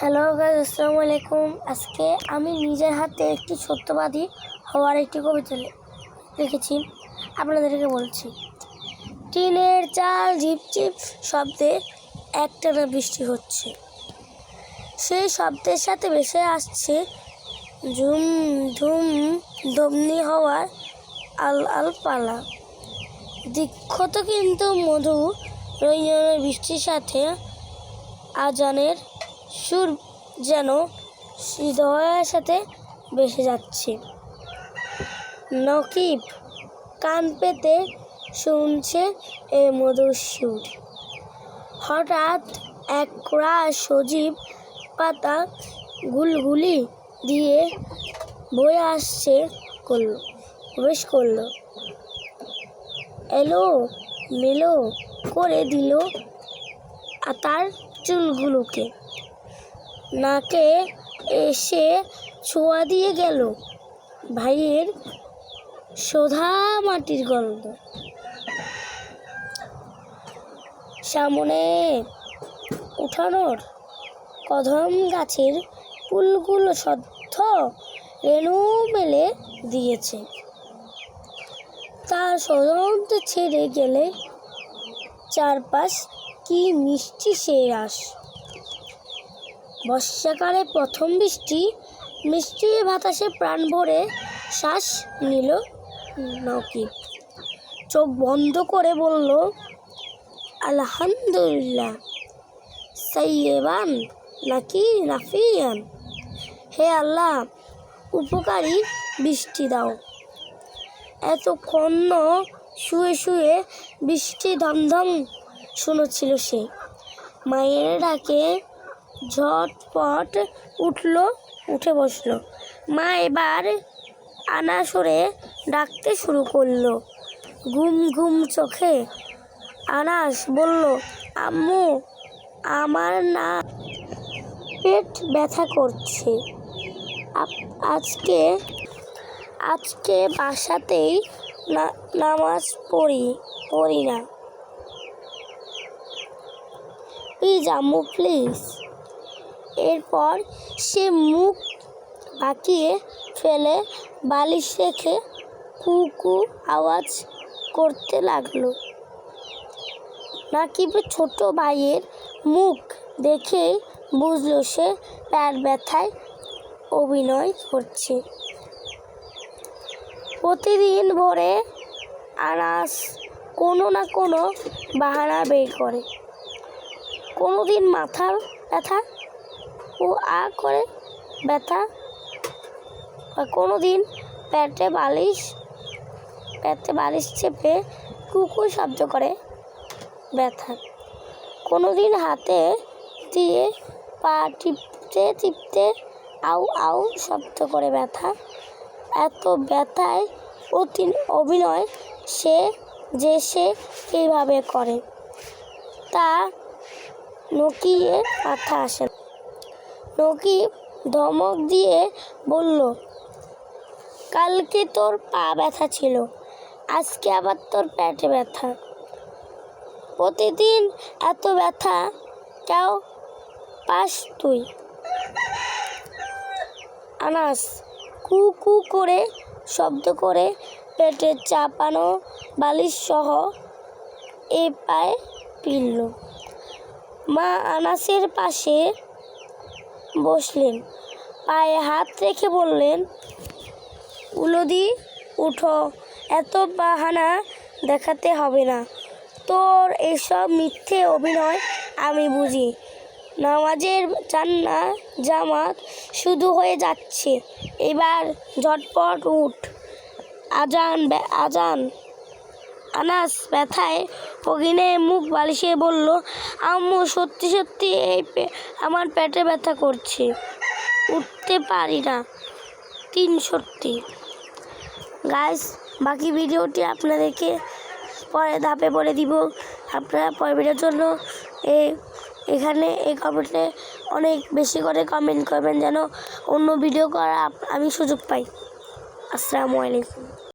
Hello guys আসসালামু আলাইকুম। আজকে আমি নিজের হাতে একটি সত্যবাদী হওয়ার একটি কবিতা লিখেছি আপনাদেরকে বলছি। টিনের চাল ঝিপঝিপ শব্দে একটানা বৃষ্টি হচ্ছে। সেই শব্দের সাথে ভেসে আসছে ঝুম ধুম দমনি হওয়ার আল আল পালা। দীক্ষত কিন্তু মধু রঞ্জনের বৃষ্টির সাথে আজানের সুর যেন হৃদয়ের সাথে বেসে যাচ্ছে। নকিব কান পেতে শুনছে এ মধুর সুর। হঠাৎ এক রাস সজীব পাতা গুলগুলি দিয়ে বয়ে আসছে করল, প্রবেশ করল। এলো মেলো করে দিল তার চুলগুলোকে। নাকে এসে ছোঁয়া দিয়ে গেল। ভাইয়ের সোধা মাটির গন্ধ। সামনে উঠানোর কদম গাছের ফুলগুলো সদ্ধ রেণু মেলে দিয়েছে। তার সদন্ত ছেড়ে গেলে চারপাশ কি মিষ্টি সেই রাস। বর্ষাকালে প্রথম বৃষ্টি মিষ্টি বাতাসে প্রাণ ভরে শ্বাস নিল নকিব চোখ বন্ধ করে বলল, আলহামদুলিল্লাহ, সাইয়েবান নাকি নাফিয়ান? হে আল্লাহ, উপকারী বৃষ্টি দাও। এতক্ষণ শুয়ে শুয়ে বৃষ্টি ধমধম শুনেছিল সে। মায়ের ডাকে ঝটপট উঠল, উঠে বসল। মা এবার আনা সরে ডাকতে শুরু করল। ঘুম ঘুম চোখে আনাস বলল, আম্মু, আমার না পেট ব্যথা করছে। আজকে আজকে বাসাতেই নামাজ পড়ি পড়ি না। প্লিজ আম্মু, প্লিজ। এরপর সে মুখ বাঁকিয়ে ফেলে, বালিশ রেখে কুকু আওয়াজ করতে লাগল। নাকিবের ছোট ভাইয়ের মুখ দেখে বুঝলো সে প্যার ব্যথায় অভিনয় করছে। প্রতিদিন ভোরে আনাস কোনো না কোনো বাহানা বের করে। কোনো দিন মাথার ব্যথা ও আ করে ব্যথা কোনো দিন পেটে বালিশ পেটে বালিশ চেপে কুকুর শব্দ করে ব্যথা। কোনো দিন হাতে দিয়ে পা টিপতে টিপতে আউ আউ শব্দ করে ব্যথা। এত ব্যথায় অতি অভিনয় সে যে সে কীভাবে করে, তা নকিয়ে মাথা আসে না। নকিব ধমক দিয়ে বলল, কালকে তোর পা ব্যথা ছিল, আজকে আবার তোর পেটে ব্যথা প্রতিদিন এত ব্যথা কেউ পাস তুই আনাস কু কু করে শব্দ করে পেটে চাপানো বালিশ সহ এ পায়ে পিলল মা আনাসের পাশে বসলেন। পায়ে হাত রেখে বললেন, উলদি, উঠো। এত বাহানা দেখাতে হবে না। তোর এসব মিথ্যে অভিনয় আমি বুঝি। নামাজের চান্না জামাত শুধু হয়ে যাচ্ছে। এবার ঝটপট উঠ। আজান আজান। আনাস ব্যথায় অগিনে মুখ বালিশে বলল, আম্মু, সত্যি সত্যি এই আমার পেটে ব্যথা করছে। উঠতে পারি না। তিন সত্যি। গাইস, বাকি ভিডিওটি আপনাদেরকে পরে ধাপে বলে দিব। আপনারা পরের জন্য এ, এখানে এই কমেন্টে অনেক বেশি করে কমেন্ট করবেন যেন অন্য ভিডিও করা আমি সুযোগ পাই। আসসালামু আলাইকুম।